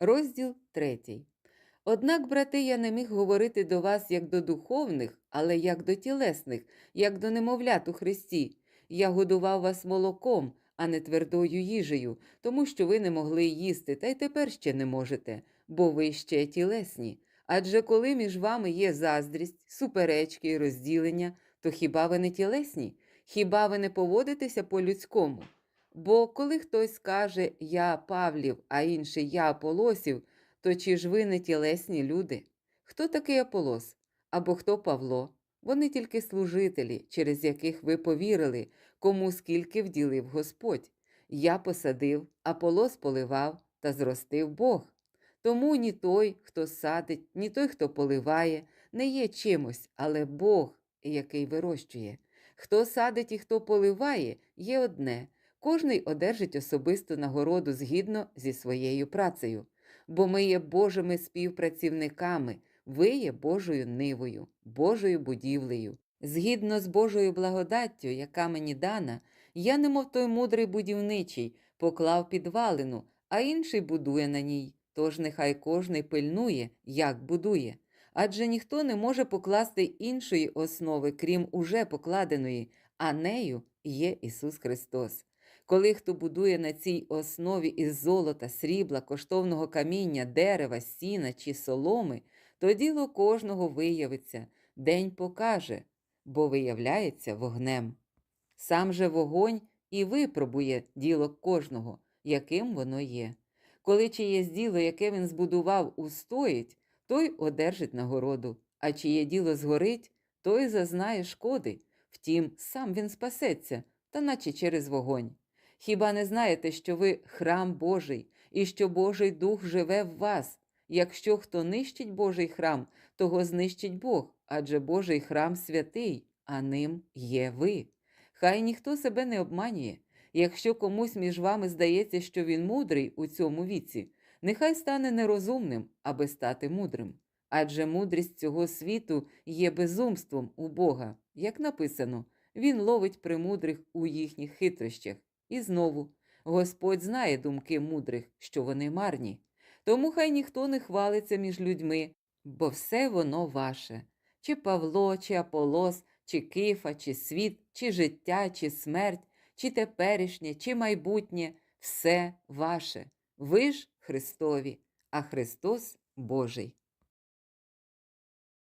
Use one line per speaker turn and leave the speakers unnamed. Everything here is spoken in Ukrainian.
Розділ 3. Однак, брати, я не міг говорити до вас як до духовних, але як до тілесних, як до немовлят у Христі. Я годував вас молоком, а не твердою їжею, тому що ви не могли їсти, та й тепер ще не можете, бо ви ще тілесні. Адже коли між вами є заздрість, суперечки і розділення, то хіба ви не тілесні? Хіба ви не поводитеся по-людському? Бо коли хтось скаже Я Павлів, а інший Я Аполосів, то чи ж ви не тілесні люди? Хто такий Аполос? Або хто Павло? Вони тільки служителі, через яких ви повірили, кому скільки вділив Господь. Я посадив, Аполос поливав та зростив Бог. Тому ні той, хто садить, ні той, хто поливає, не є чимось, але Бог, який вирощує. Хто садить і хто поливає, є одне. Кожний одержить особисту нагороду згідно зі своєю працею, бо ми є Божими співпрацівниками, ви є Божою нивою, Божою будівлею. Згідно з Божою благодаттю, яка мені дана, я, немов той мудрий будівничий, поклав підвалину, а інший будує на ній. Тож нехай кожний пильнує, як будує. Адже ніхто не може покласти іншої основи, крім уже покладеної, а нею є Ісус Христос. Коли хто будує на цій основі із золота, срібла, коштовного каміння, дерева, сіна чи соломи, то діло кожного виявиться, день покаже, бо виявляється вогнем. Сам же вогонь і випробує діло кожного, яким воно є. Коли чиєсь діло, яке він збудував, устоїть, той одержить нагороду, а чиє діло згорить, той зазнає шкоди. Втім, сам він спасеться, та наче через вогонь. Хіба не знаєте, що ви храм Божий, і що Божий Дух живе в вас? Якщо хто нищить Божий храм, того знищить Бог, адже Божий храм святий, а ним є ви. Хай ніхто себе не обманює. Якщо комусь між вами здається, що він мудрий у цьому віці, нехай стане нерозумним, аби стати мудрим. Адже мудрість цього світу є безумством у Бога, як написано, Він ловить премудрих у їхніх хитрощах. І знову Господь знає думки мудрих, що вони марні. Тому хай ніхто не хвалиться між людьми, бо все воно ваше. Чи Павло, чи Аполос, чи Кифа, чи світ, чи життя, чи смерть, чи теперішнє, чи майбутнє все ваше. Ви ж Христові, а Христос Божий.